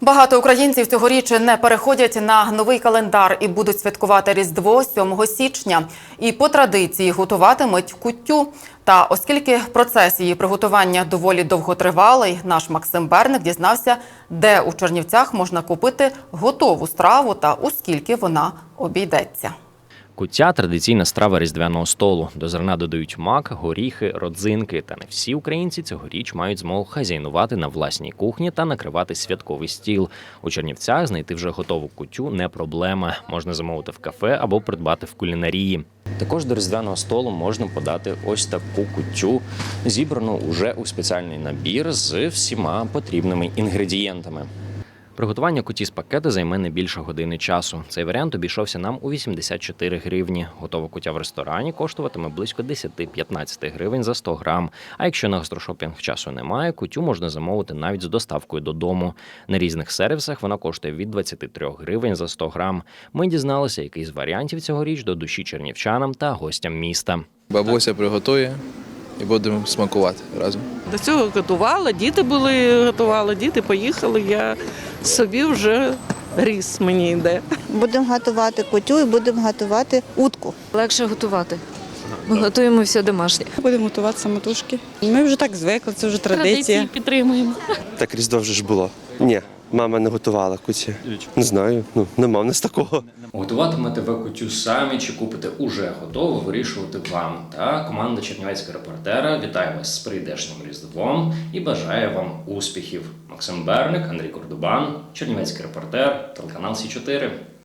Багато українців цьогоріч не переходять на новий календар і будуть святкувати Різдво 7 січня. І по традиції готуватимуть куттю. Та оскільки процес її приготування доволі довготривалий, наш Максим Берник дізнався, де у Чернівцях можна купити готову страву та у скільки вона обійдеться. Куття традиційна страва різдвяного столу. До зерна додають мак, горіхи, родзинки. Та не всі українці цьогоріч мають змогу хазяйнувати на власній кухні та накривати святковий стіл. У Чернівцях знайти вже готову кутю не проблема. Можна замовити в кафе або придбати в кулінарії. Також до різдвяного столу можна подати ось таку кутю, зібрану уже у спеціальний набір з всіма потрібними інгредієнтами. Приготування куті з пакету займе не більше години часу. Цей варіант обійшовся нам у 84 гривні. Готова кутя в ресторані коштуватиме близько 10-15 гривень за 100 грам. А якщо на гастрошопінг часу немає, кутю можна замовити навіть з доставкою додому. На різних сервісах вона коштує від 23 гривень за 100 грам. Ми дізналися, який з варіантів цьогоріч до душі чернівчанам та гостям міста. Бабуся приготує і будемо смакувати разом. До цього готувала, діти були готували, діти поїхали. Я собі вже ріс мені йде. Будемо готувати кутю і будемо готувати утку. Легше готувати. Ми готуємо все домашнє. Будемо готувати самотужки. Ми вже так звикли, це вже традиція. підтримуємо. Так Різдво вже ж було. Ні, мама не готувала куті. Не знаю, ну нема в нас такого. Готуватимете ви кутю самі чи купите уже готову, вирішувати вам. Та команда Чернівецького репортера вітає вас з прийдешнім різдвом і бажає вам успіхів. Максим Берник, Андрій Кордубан, Чернівецький репортер, телеканал Сі 4